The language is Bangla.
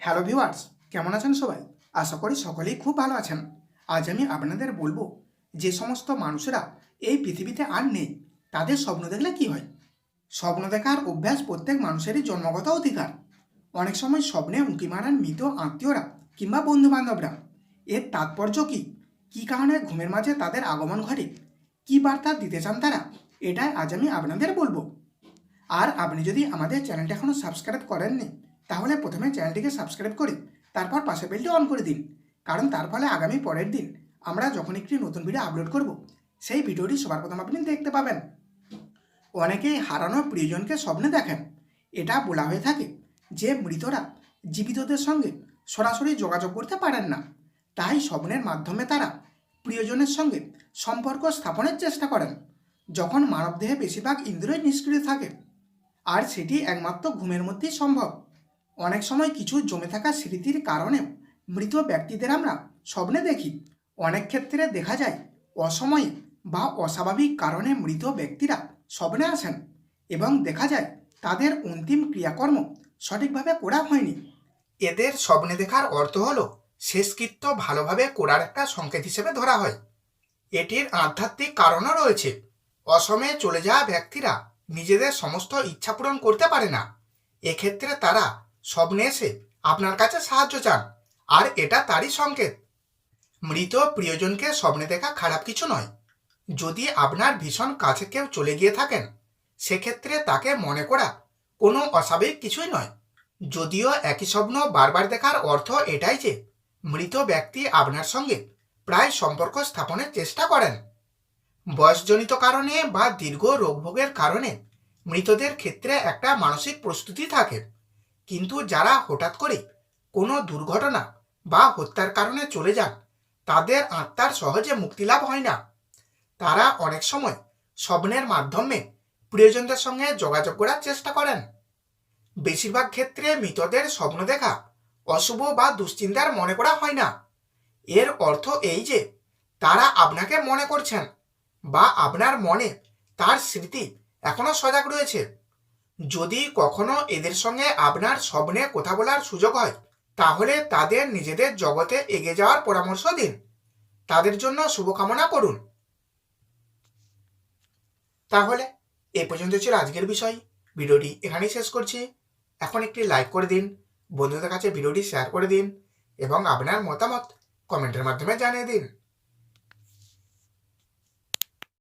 হ্যালো ভিউয়ার্স কেমন আছেন সবাই? আশা করি সকলেই খুব ভালো আছেন। আজ আমি আপনাদের বলব যে সমস্ত মানুষেরা এই পৃথিবীতে আর নেই, তাদের স্বপ্ন দেখলে কি হয়? স্বপ্ন দেখার অভ্যাস প্রত্যেক মানুষেরই জন্মগত অধিকার। অনেক সময় স্বপ্নে উঁকি মারান মৃত আত্মীয়রা কিংবা বন্ধু বান্ধবরা এর তাৎপর্য কি? কী কারণে ঘুমের মাঝে তাদের আগমন ঘটে? কী বার্তা দিতে চান তারা? এটাই আজ আমি আপনাদের বলব। আর আপনি যদি আমাদের চ্যানেলটা এখনও সাবস্ক্রাইব করেননি তাহলে প্রথমে চ্যানেলটিকে সাবস্ক্রাইব করে, তারপর পাশে বেলটি অন করে দিন। কারণ তার ফলে আগামী পরের দিন আমরা যখন একটি নতুন ভিডিও আপলোড করব, সেই ভিডিওটি সবার প্রথম আপনি দেখতে পাবেন। অনেকেই হারানো প্রিয়জনকে স্বপ্নে দেখেন। এটা বলা হয়ে থাকে যে মৃতরা জীবিতদের সঙ্গে সরাসরি যোগাযোগ করতে পারেন না। তাই স্বপ্নের মাধ্যমে তারা প্রিয়জনের সঙ্গে সম্পর্ক স্থাপনের চেষ্টা করেন, যখন মানবদেহে বেশিরভাগ ইন্দ্রিয় নিষ্ক্রিয় থাকে। আর সেটি একমাত্র ঘুমের মধ্যেই সম্ভব। অনেক সময় কিছু জমে থাকা স্মৃতির কারণেও মৃত ব্যক্তিদের আমরা স্বপ্নে দেখি। অনেক ক্ষেত্রে দেখা যায় অসময়ে বা অস্বাভাবিক কারণে মৃত ব্যক্তিরা স্বপ্নে আসেন এবং দেখা যায় তাদের অন্তিম ক্রিয়াকর্ম সঠিকভাবে করা হয়নি। এদের স্বপ্নে দেখার অর্থ হলো শেষকৃত্য ভালোভাবে করার একটা সংকেত হিসেবে ধরা হয়। এটির আধ্যাত্মিক কারণও রয়েছে। অসমে চলে যাওয়া ব্যক্তিরা নিজেদের সমস্ত ইচ্ছা পূরণ করতে পারে না। এক্ষেত্রে তারা স্বপ্নে এসে আপনার কাছে সাহায্য চান, আর এটা তারই সংকেত। মৃত প্রিয়জনকে স্বপ্নে দেখা খারাপ কিছু নয়। যদি আপনার ভীষণ কাছে কেউ চলে গিয়ে থাকেন, সেক্ষেত্রে তাকে মনে করা কোনো অস্বাভাবিক কিছুই নয়। যদিও একই স্বপ্ন বারবার দেখার অর্থ এটাই যে, মৃত ব্যক্তি আপনার সঙ্গে প্রায় সম্পর্ক স্থাপনের চেষ্টা করেন। বয়সজনিত কারণে বা দীর্ঘ রোগভোগের কারণে মৃতদের ক্ষেত্রে একটা মানসিক প্রস্তুতি থাকে। কিন্তু যারা হঠাৎ করে কোনো দুর্ঘটনা বা হত্যার কারণে চলে যান, তাদের আত্মার সহজে মুক্তিলাভ হয় না। তারা অনেক সময় স্বপ্নের মাধ্যমে প্রিয়জনদের সঙ্গে যোগাযোগ করার চেষ্টা করেন। বেশিরভাগ ক্ষেত্রে মৃতদের স্বপ্ন দেখা অশুভ বা দুশ্চিন্তার মনে করা হয় না। এর অর্থ এই যে, তারা আপনাকে মনে করছেন বা আপনার মনে তার স্মৃতি এখনও সজাগ রয়েছে। যদি কখনো এদের সঙ্গে আপনার স্বপ্নে কথা বলার সুযোগ হয়, তাহলে তাদের নিজেদের জগতে এগিয়ে যাওয়ার পরামর্শ দিন। তাদের জন্য শুভকামনা করুন। তাহলে এ পর্যন্ত ছিল আজকের বিষয়। ভিডিওটি এখানেই শেষ করছি। এখন একটি লাইক করে দিন, বন্ধুদের কাছে ভিডিওটি শেয়ার করে দিন এবং আপনার মতামত কমেন্টের মাধ্যমে জানিয়ে দিন।